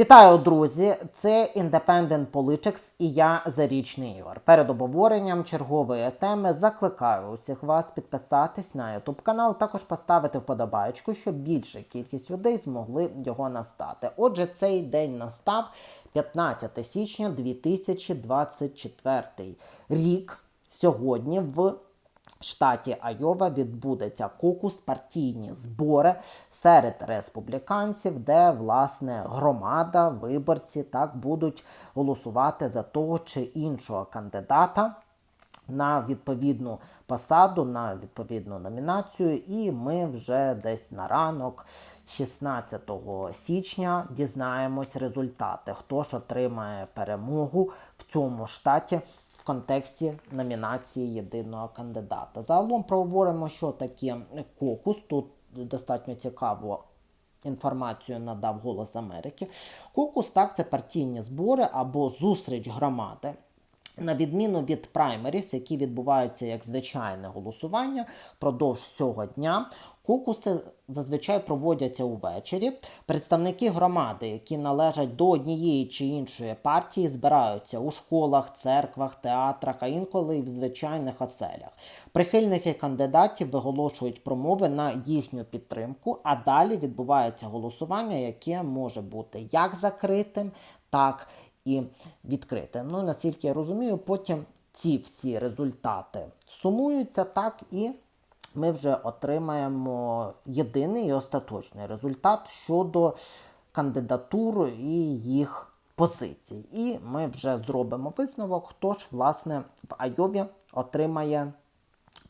Вітаю, друзі! Це Independent Politics і я Зарічний Ігор. Перед обговоренням чергової теми закликаю усіх вас підписатись на YouTube канал, також поставити вподобайку, щоб більша кількість людей змогли його настати. Отже, цей день настав 15 січня 2024 рік. Сьогодні в штаті Айова відбудеться кокус партійні збори серед республіканців, де власне громада, виборці так будуть голосувати за того чи іншого кандидата. На відповідну посаду, на відповідну номінацію, і ми вже десь на ранок, 16 січня, дізнаємось результати, хто ж отримає перемогу в цьому штаті контексті номінації єдиного кандидата. Загалом проговоримо, що таке кокус. Тут достатньо цікаво. Інформацію надав Голос Америки. Кокус так це партійні збори або зустріч громади. На відміну від праймеріс, які відбуваються як звичайне голосування впродовж цього дня, кокуси зазвичай проводяться увечері. Представники громади, які належать до однієї чи іншої партії, збираються у школах, церквах, театрах, а інколи й в звичайних оселях. Прихильники кандидатів виголошують промови на їхню підтримку, а далі відбувається голосування, яке може бути як закритим, так і відкрите. Ну, наскільки я розумію, потім ці всі результати сумуються так і. Ми вже отримаємо єдиний і остаточний результат щодо кандидатур і їх позицій. І ми вже зробимо висновок, хто ж, власне, в Айові отримає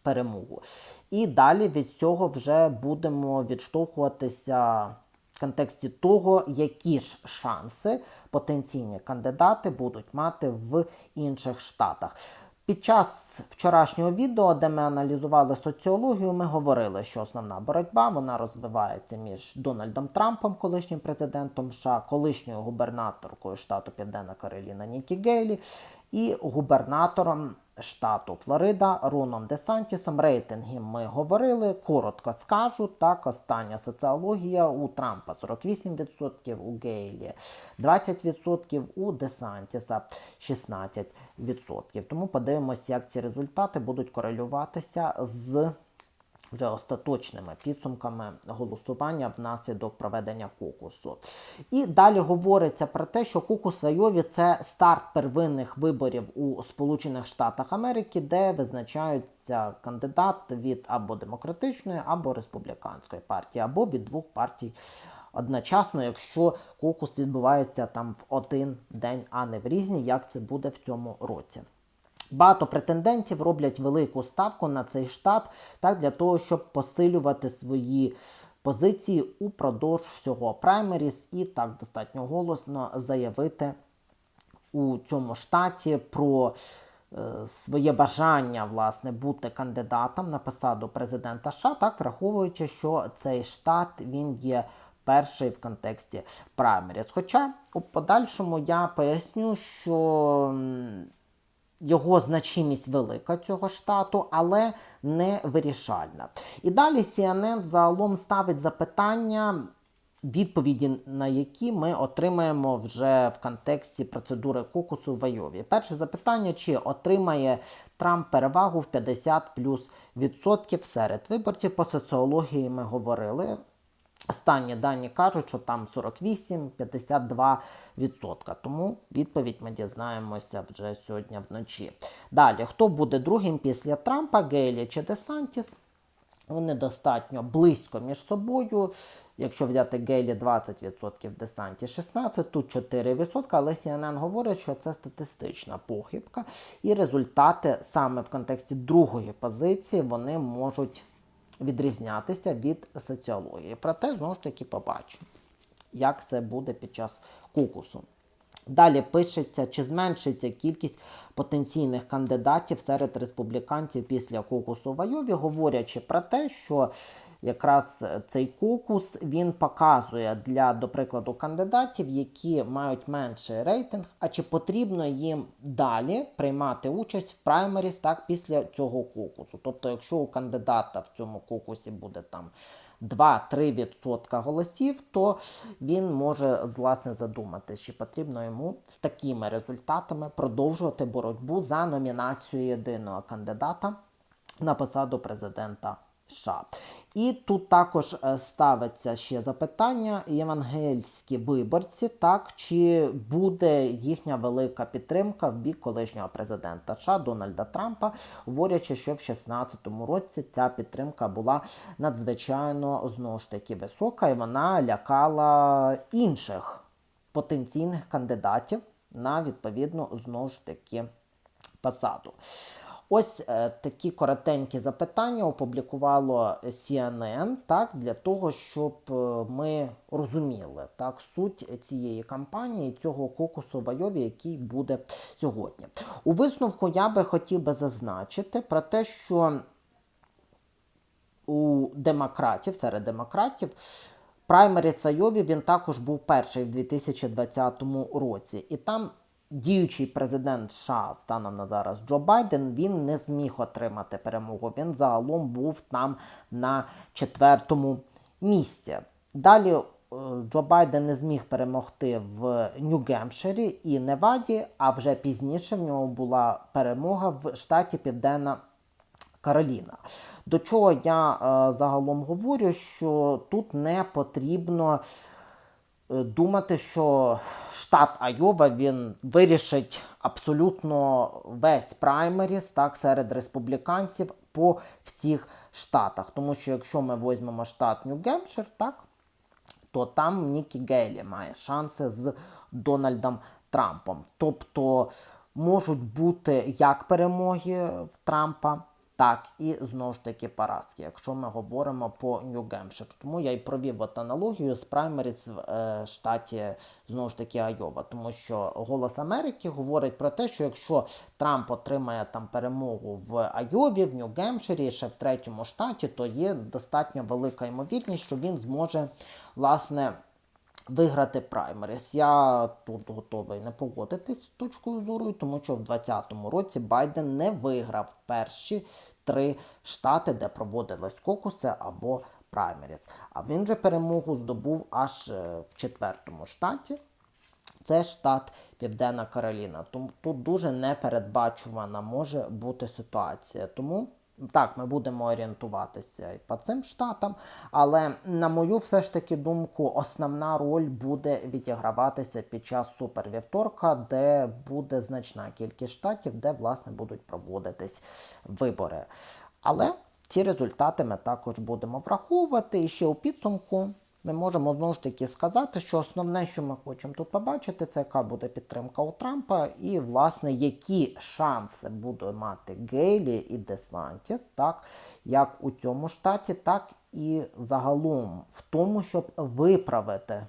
перемогу. І далі від цього вже будемо відштовхуватися в контексті того, які ж шанси потенційні кандидати будуть мати в інших штатах. Під час вчорашнього відео, де ми аналізували соціологію, ми говорили, що основна боротьба вона розвивається між Дональдом Трампом, колишнім президентом США, колишньою губернаторкою штату Південна Кароліна Нікі Гейлі і губернатором штату Флорида Роном Десантісом. Рейтинги ми говорили. Коротко скажу. Так, остання соціологія у Трампа 48%, у Гейлі 20%, у Десантіса 16%. Тому подивимося, як ці результати будуть корелюватися з вже остаточними підсумками голосування внаслідок проведення кокусу. І далі говориться про те, що кокус в Айові – це старт первинних виборів у Сполучених Штатах Америки, де визначаються кандидат від або демократичної, або республіканської партії, або від двох партій. Одночасно, якщо кокус відбувається там в один день, а не в різні, як це буде в цьому році. Багато претендентів роблять велику ставку на цей штат так, для того, щоб посилювати свої позиції упродовж всього праймеріс і так достатньо голосно заявити у цьому штаті про е, своє бажання власне бути кандидатом на посаду президента США, так враховуючи, що цей штат він є перший в контексті праймеріс. Хоча у подальшому я поясню, що його значимість велика цього штату, але не вирішальна. І далі CNN загалом ставить запитання. Відповіді на які ми отримаємо вже в контексті процедури кокусу в Айові. Перше запитання: чи отримає Трамп перевагу в 50 плюс відсотків серед виборців? По соціології ми говорили. Останні дані кажуть, що там 48-52%. Тому відповідь ми дізнаємося вже сьогодні вночі. Далі, хто буде другим після Трампа, Гейлі чи Десантіс? Вони достатньо близько між собою. Якщо взяти Гейлі 20%, Десанті 16%, тут 4%, але CNN говорить, що це статистична похибка. І результати саме в контексті другої позиції вони можуть відрізнятися від соціології. Проте, знову ж таки, побачимо, як це буде під час кукусу. Далі пишеться, чи зменшиться кількість потенційних кандидатів серед республіканців після кокусу в Айові, говорячи про те, що якраз цей кокус він показує для, до прикладу, кандидатів, які мають менший рейтинг, а чи потрібно їм далі приймати участь в праймеріс так після цього кокусу. Тобто, якщо у кандидата в цьому кокусі буде там 2-3% голосів, то він може власне задумати, чи потрібно йому з такими результатами продовжувати боротьбу за номінацію єдиного кандидата на посаду президента США. І тут також е, ставиться ще запитання: євангельські виборці, так чи буде їхня велика підтримка в бік колишнього президента США Дональда Трампа, говорячи, що в 2016 році ця підтримка була надзвичайно знову ж таки висока, і вона лякала інших потенційних кандидатів на відповідну знову ж таки посаду. Ось е, такі коротенькі запитання опублікувало CNN, так, для того, щоб е, ми розуміли так, суть цієї кампанії, цього кокусу в Айові, який буде сьогодні. У висновку я би хотів би зазначити про те, що у демократів, серед демократів, праймері Сайові він також був перший в 2020 році. І там діючий президент США станом на зараз Джо Байден він не зміг отримати перемогу. Він загалом був там на четвертому місці. Далі е, Джо Байден не зміг перемогти в Нью-Гемпширі і Неваді, а вже пізніше в нього була перемога в штаті Південна Кароліна. До чого я е, загалом говорю, що тут не потрібно думати, що штат Айова він вирішить абсолютно весь праймеріс так, серед республіканців по всіх штатах. Тому що якщо ми візьмемо штат Нью-Гемпшир, так, то там Нікі Гейлі має шанси з Дональдом Трампом. Тобто можуть бути як перемоги в Трампа, так і знову ж таки поразки, якщо ми говоримо по Нью-Гемпшир. Тому я й провів от аналогію з праймеріс в е, штаті знову ж таки Айова, тому що Голос Америки говорить про те, що якщо Трамп отримає там перемогу в Айові, в Нью-Гемпширі, ще в третьому штаті, то є достатньо велика ймовірність, що він зможе власне. Виграти праймеріс. Я тут готовий не погодитись з точкою зору, тому що в 2020 році Байден не виграв перші три штати, де проводились кокуси або праймеріс. А він же перемогу здобув аж е, в четвертому штаті. Це штат Південна Кароліна. Тому тут дуже непередбачувана може бути ситуація. Тому так, ми будемо орієнтуватися і по цим штатам, але, на мою все ж таки думку, основна роль буде відіграватися під час супервівторка, де буде значна кількість штатів, де власне будуть проводитись вибори. Але ці результати ми також будемо враховувати і ще у підсумку. Ми можемо знову ж таки сказати, що основне, що ми хочемо тут побачити, це яка буде підтримка у Трампа, і, власне, які шанси буде мати Гейлі і Десантіс, так, як у цьому штаті, так і загалом в тому, щоб виправити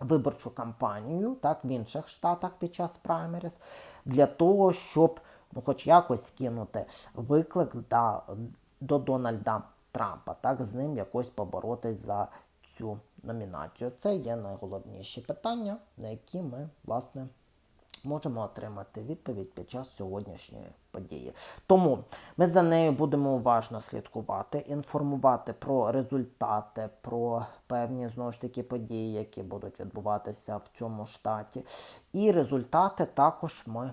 виборчу кампанію так, в інших штатах під час праймеріс, для того, щоб ну, хоч якось кинути виклик да, до Дональда Трампа, так, з ним якось поборотись за цю номінацію. Це є найголовніші питання, на які ми, власне, можемо отримати відповідь під час сьогоднішньої події. Тому ми за нею будемо уважно слідкувати, інформувати про результати, про певні знову ж таки події, які будуть відбуватися в цьому штаті. І результати також ми